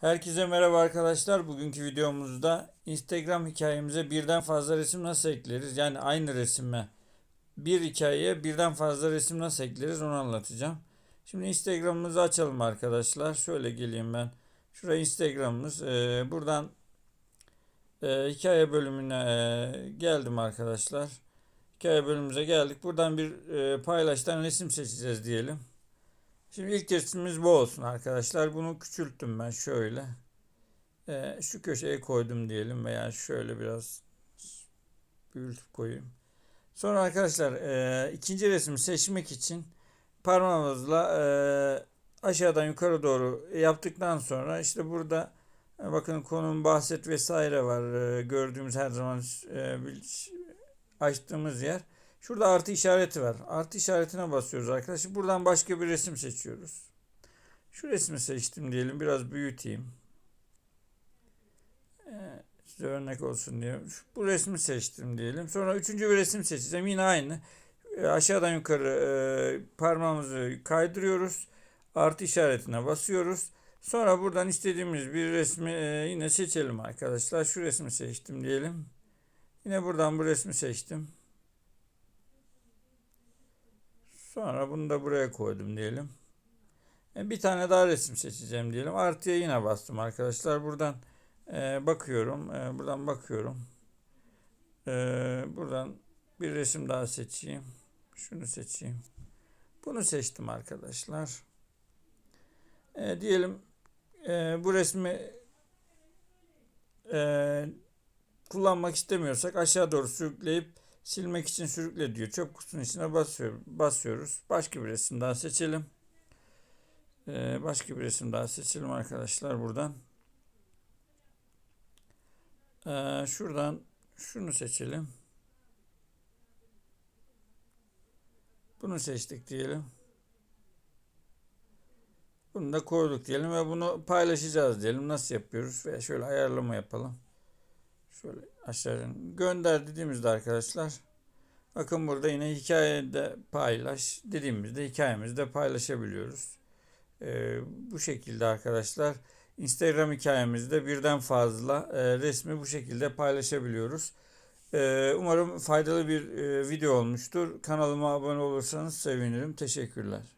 Herkese merhaba arkadaşlar. Bugünkü videomuzda Instagram hikayemize birden fazla resim nasıl ekleriz? Yani aynı resime bir hikayeye birden fazla resim nasıl ekleriz onu anlatacağım. Şimdi Instagram'ımızı açalım arkadaşlar. Şöyle geleyim ben. Şuraya Instagram'ımız. Ee, buradan e, hikaye bölümüne e, geldim arkadaşlar. Hikaye bölümümüze geldik. Buradan bir e, paylaştan resim seçeceğiz diyelim. Şimdi ilk resmimiz bu olsun arkadaşlar. Bunu küçülttüm ben şöyle. Ee, şu köşeye koydum diyelim veya şöyle biraz büyütüp koyayım. Sonra arkadaşlar e, ikinci resmi seçmek için parmağımızla e, aşağıdan yukarı doğru yaptıktan sonra işte burada e, bakın konum bahset vesaire var. E, gördüğümüz her zaman e, açtığımız yer. Şurada artı işareti var. Artı işaretine basıyoruz arkadaşlar. Buradan başka bir resim seçiyoruz. Şu resmi seçtim diyelim. Biraz büyüteyim. Ee, size örnek olsun diye. Bu resmi seçtim diyelim. Sonra üçüncü bir resim seçeceğim. Yine aynı. Ee, aşağıdan yukarı e, parmağımızı kaydırıyoruz. Artı işaretine basıyoruz. Sonra buradan istediğimiz bir resmi e, yine seçelim arkadaşlar. Şu resmi seçtim diyelim. Yine buradan bu resmi seçtim. Sonra bunu da buraya koydum diyelim. E, Bir tane daha resim seçeceğim diyelim. Artıya yine bastım arkadaşlar. Buradan e, bakıyorum. E, buradan bakıyorum. Buradan bir resim daha seçeyim. Şunu seçeyim. Bunu seçtim arkadaşlar. E, diyelim e, bu resmi e, kullanmak istemiyorsak aşağı doğru sürükleyip silmek için sürükle diyor. Çöp kutusunun içine basıyor, basıyoruz. Başka bir resim daha seçelim. Ee, başka bir resim daha seçelim arkadaşlar buradan. Ee, şuradan şunu seçelim. Bunu seçtik diyelim. Bunu da koyduk diyelim ve bunu paylaşacağız diyelim. Nasıl yapıyoruz? Veya şöyle ayarlama yapalım. Şöyle aşağı gönder dediğimizde arkadaşlar bakın burada yine hikayede paylaş dediğimizde hikayemizde paylaşabiliyoruz. Ee, bu şekilde arkadaşlar Instagram hikayemizde birden fazla e, resmi bu şekilde paylaşabiliyoruz. Ee, umarım faydalı bir e, video olmuştur. Kanalıma abone olursanız sevinirim. Teşekkürler.